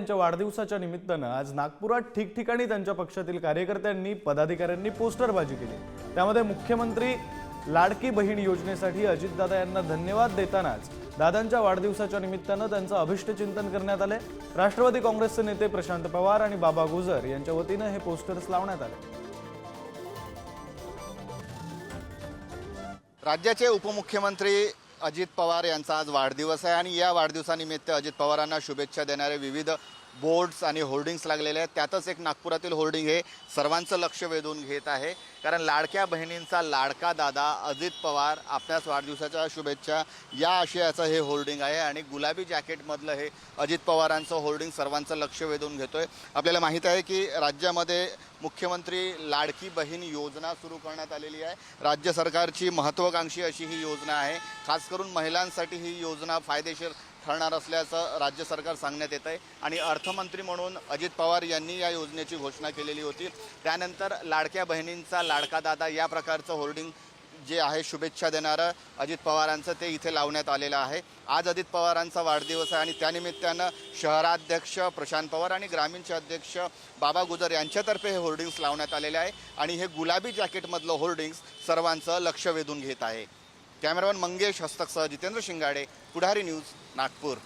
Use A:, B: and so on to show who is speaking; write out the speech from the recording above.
A: यांच्या वाढदिवसाच्या निमित्तानं आज नागपुरात ठिकठिकाणी त्यांच्या पक्षातील कार्यकर्त्यांनी पदाधिकाऱ्यांनी पोस्टरबाजी केली. त्यामध्ये मुख्यमंत्री लाडकी बहीण योजनेसाठी अजितदादा यांना धन्यवाद देतानाच दादांच्या वाढदिवसाच्या निमित्तानं त्यांचं अभिष्टचिंतन करण्यात आले राष्ट्रवादी काँग्रेसचे नेते प्रशांत पवार आणि बाबा गुजर यांच्या वतीनं हे पोस्टर्स लावण्यात आले.
B: राज्याचे उपमुख्यमंत्री अजित पवार यांचा आज वाढदिवस आहे आणि या वाढदिवसानिमित्त अजित पवारांना शुभेच्छा देणारे विविध बोर्ड्स आणि होर्डिंग्स लागलेले आहेत. त्यातच एक नागपुरातील होर्डिंग हे सर्वांचं लक्ष वेधून घेत आहे. कारण लाडक्या बहिणींचा लाडका दादा अजित पवार आपल्याच वाढदिवसाच्या शुभेच्छा या आशयाचं हे होर्डिंग आहे आणि गुलाबी जॅकेटमधलं हे अजित पवारांचं होर्डिंग सर्वांचं लक्ष वेधून घेतो आहे आपल्याला माहीत आहे की राज्यामध्ये मुख्यमंत्री लाडकी बहीण योजना सुरू करण्यात आलेली आहे. राज्य सरकारची महत्त्वाकांक्षी अशी ही योजना आहे. खास करून महिलांसाठी ही योजना फायदेशीर ठरणार असल्याचं राज्य सरकार सांगण्यात येत आहे आणि अर्थमंत्री म्हणून अजित पवार यांनी या योजनेची घोषणा केलेली होती. त्यानंतर लाडक्या बहिणींचा लाडका दादा या प्रकारचं होर्डिंग जे आहे शुभेच्छा देणारं अजित पवारांचं ते इथे लावण्यात आलेलं आहे. आज अजित पवारांचा वाढदिवस आहे आणि त्यानिमित्तानं शहराध्यक्ष प्रशांत पवार आणि ग्रामीणचे अध्यक्ष बाबा गुजर यांच्यातर्फे हे होर्डिंग्स लावण्यात आलेले आहे आणि हे गुलाबी जॅकेटमधलं होर्डिंग्स सर्वांचं लक्ष वेधून घेत आहे. कॅमेरामन मंगेश हस्तकसह जितेंद्र शिंगाडे पुढारी न्यूज नागपूर.